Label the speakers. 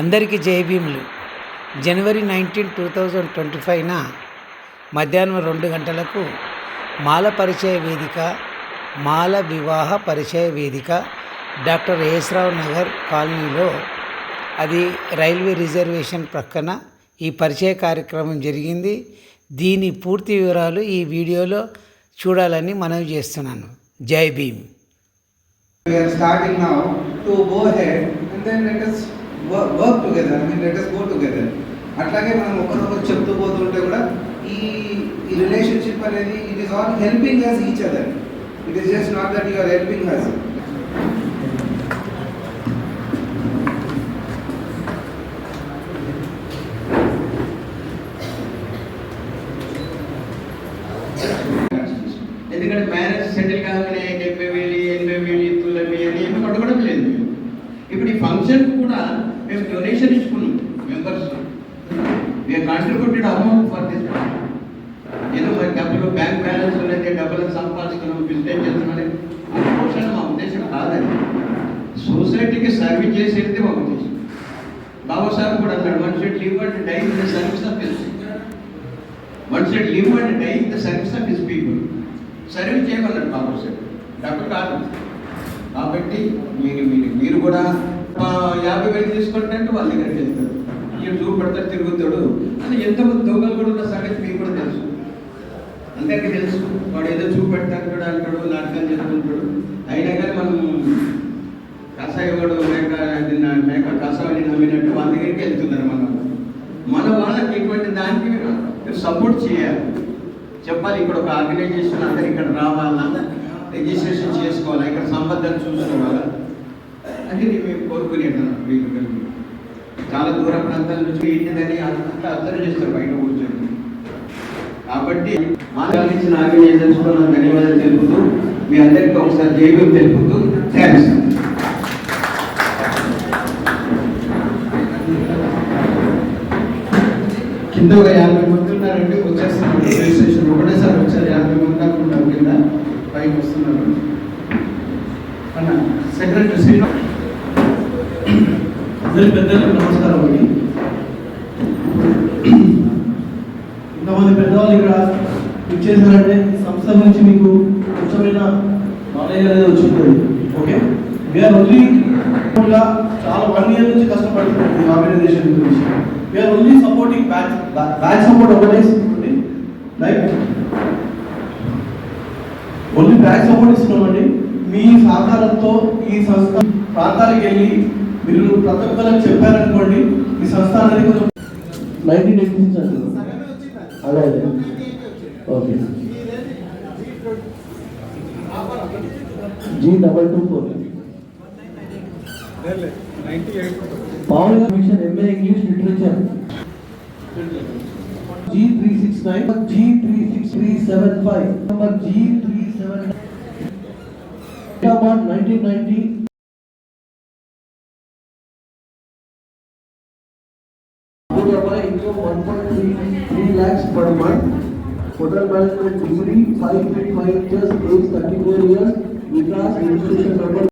Speaker 1: అందరికీ జై భీములు. January nineteen two thousand twenty ఫైవ్న మధ్యాహ్నం రెండు గంటలకు మాల పరిచయ వేదిక మాల వివాహ పరిచయ వేదిక డాక్టర్ ఏస్రావు నగర్ కాలనీలో అది రైల్వే రిజర్వేషన్ ప్రక్కన ఈ పరిచయ కార్యక్రమం జరిగింది. దీని పూర్తి వివరాలు ఈ వీడియోలో చూడాలని మనవి చేస్తున్నాను. జై Bhim.
Speaker 2: We are starting now to go ahead and then let us work together I mean mean, go together అట్లాగే మనం ఒకరొకరు చెప్తూ పోతుంటే కూడా ఈ ఈ రిలేషన్షిప్ అనేది it is all helping us each other it is just not that you're helping us
Speaker 3: ఎందుకంటే మ్యారేజ్ సెటిల్ పెట్టుకుంటాడు అమౌంట్ ఫర్ దిస్ ఏదో మరి డబ్బులు బ్యాంక్ బ్యాలెన్స్ ఉన్నది డబ్బులు సంపాదిస్తున్నాం బిజినెస్ చేస్తున్నాం ఆ పోషణ మా ఉద్దేశం కాదని సొసైటీకి సర్వీస్ చేసేది మా ఉద్దేశం. బాబాసాహెబ్ కూడా అన్నాడు one should live and die in the service of his one should live and die in the service of his people service చేయమన్నాడు బాబాసాహెబ్ డబ్బు కాదు. కాబట్టి మీరు మీరు మీరు కూడా యాభై వేలు తీసుకుంటే వాళ్ళ దగ్గరికి వెళ్తారు ఈయన చూపెడతాడు తిరుగుతాడు. అని ఎంతమంది దొంగలు కూడా ఉన్న సంగతి మీకు కూడా తెలుసు. అందరికీ తెలుసు. వాడు ఏదో చూపెడతాడు పెడతాడు అంటాడు నాటకాలు చేసుకుంటాడు అయినా కానీ మనం కషాయవాడు మేక నిన్న మేక కషాయని నమ్మినట్టు వాళ్ళ దగ్గరికి వెళ్తున్నారు మనం మన వాళ్ళకి ఇటువంటి దానికి సపోర్ట్ చేయాలి. చెప్పాలి ఇక్కడ ఒక ఆర్గనైజేషన్ అందరు ఇక్కడ రావాలా? రిజిస్ట్రేషన్ చేసుకోవాలా? ఇక్కడ సంబంధాలు చూసుకోవాలా? అది మేము కోరుకునేటాను మీకు కలిగి చాలా దూర ప్రాంతాల నుంచి ఏంటిదని అంతా అబ్జర్వ్ చేస్తారు బయట కూర్చొని. కాబట్టి మాకు ఆగ్రహం ఆర్గనైజేషన్స్ ధన్యవాదాలు తెలుపుతూ మీ అందరికీ ఒకసారి జైవ్యం తెలుపుతూ థ్యాంక్స్.
Speaker 4: కింద ఒక యాభై మంది ఉన్నారంటే వచ్చేస్తున్నారు. రిజిస్ట్రేషన్ ఒకటేసారి వచ్చారు. యాభై మంది దాకా ఉన్నారు కింద. పైకి వస్తున్నారు. అన్న సెక్రటరీ శ్రీనివాస్ అందరి పెద్దలకు నమస్కారం అండి. ఇంతమంది పెద్దవాళ్ళు ఇక్కడ ఇచ్చేసారంటే సంస్థ గురించి మీకు కొంచెమైన నాలెడ్జ్ అనేది వచ్చి ఓకే? వీఆర్ ఓన్లీ చాలా వన్ ఇయర్ నుంచి కష్టపడుతుంది ఈ ఆర్గనైజేషన్ గురించి. We're only supporting batch batch support ఒకటే ఇస్తుంది లైక్ ఓన్లీ బ్యాచ్ సపోర్ట్ ఇస్తున్నామండి. మీ సహకారంతో ఈ సంస్థ ప్రాంతాలకు వెళ్ళి మీరు ప్రతి ఒక్కరికి చెప్పారనుకోండి ఈ సంస్థ అనేది కొంచెం సిక్స్ అండి అదే అదే. Okay. G double two four Pawan commission MA English literature G three six nine G three six three seven five number G three seven nineteen ninety अभी हमारा income one point three three lakhs per month hotel management degree five eight five just age thirty four years Vikas registration number